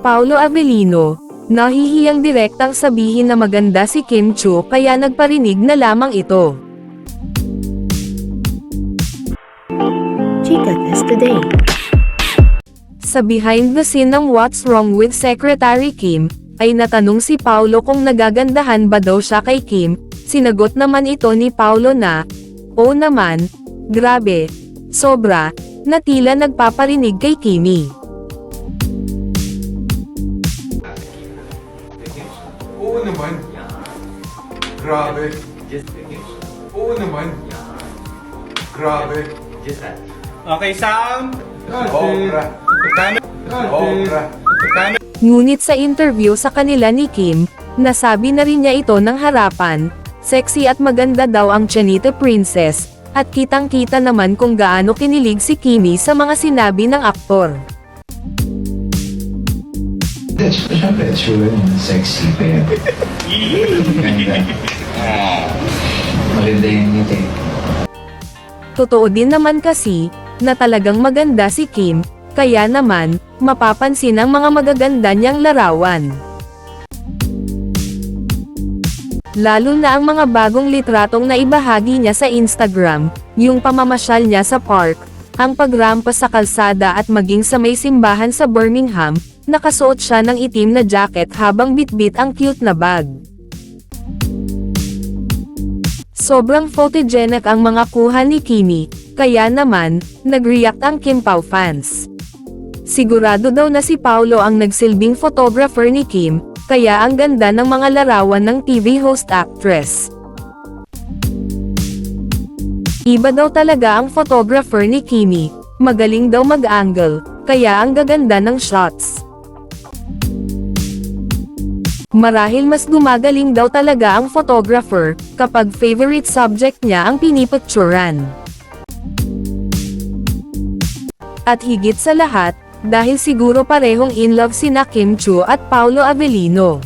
Paulo Avellino, nahihiyang direktang sabihin na maganda si Kim Chu kaya nagparinig na lamang ito. Today. Sa behind the scene ng What's Wrong with Secretary Kim, ay natanong si Paulo kung nagagandahan ba daw siya kay Kim, sinagot naman ito ni Paulo na, Oo naman, grabe, sobra, na tila nagpaparinig kay Kimi. Grabe. Oo naman. Grabe. Okay, sound. Sobra. Sobra. Ngunit sa interview sa kanila ni Kim, nasabi na rin niya ito ng harapan, sexy at maganda daw ang Chanita Princess, at kitang-kita naman kung gaano kinilig si Kimi sa mga sinabi ng aktor. Hindi, syempre, sure yun, sexy pa yan. Maganda. Maganda yung ngiti. Totoo din naman kasi, na talagang maganda si Kim, kaya naman, mapapansin ang mga magaganda niyang larawan. Lalo na ang mga bagong litratong na ibahagi niya sa Instagram, yung pamamasyal niya sa park, ang pagrampas sa kalsada at maging sa may simbahan sa Birmingham, nakasuot siya ng itim na jacket habang bitbit ang cute na bag. Sobrang photogenic ang mga kuha ni Kimi, kaya naman, nag-react ang Kim Pao fans. Sigurado daw na si Paulo ang nagsilbing photographer ni Kim, kaya ang ganda ng mga larawan ng TV host actress. Iba daw talaga ang photographer ni Kimi, magaling daw mag-angle, kaya ang gaganda ng shots. Marahil mas gumagaling daw talaga ang photographer, kapag favorite subject niya ang pinipicturan. At higit sa lahat, dahil siguro parehong in love sina Kim Chu at Paulo Avellino.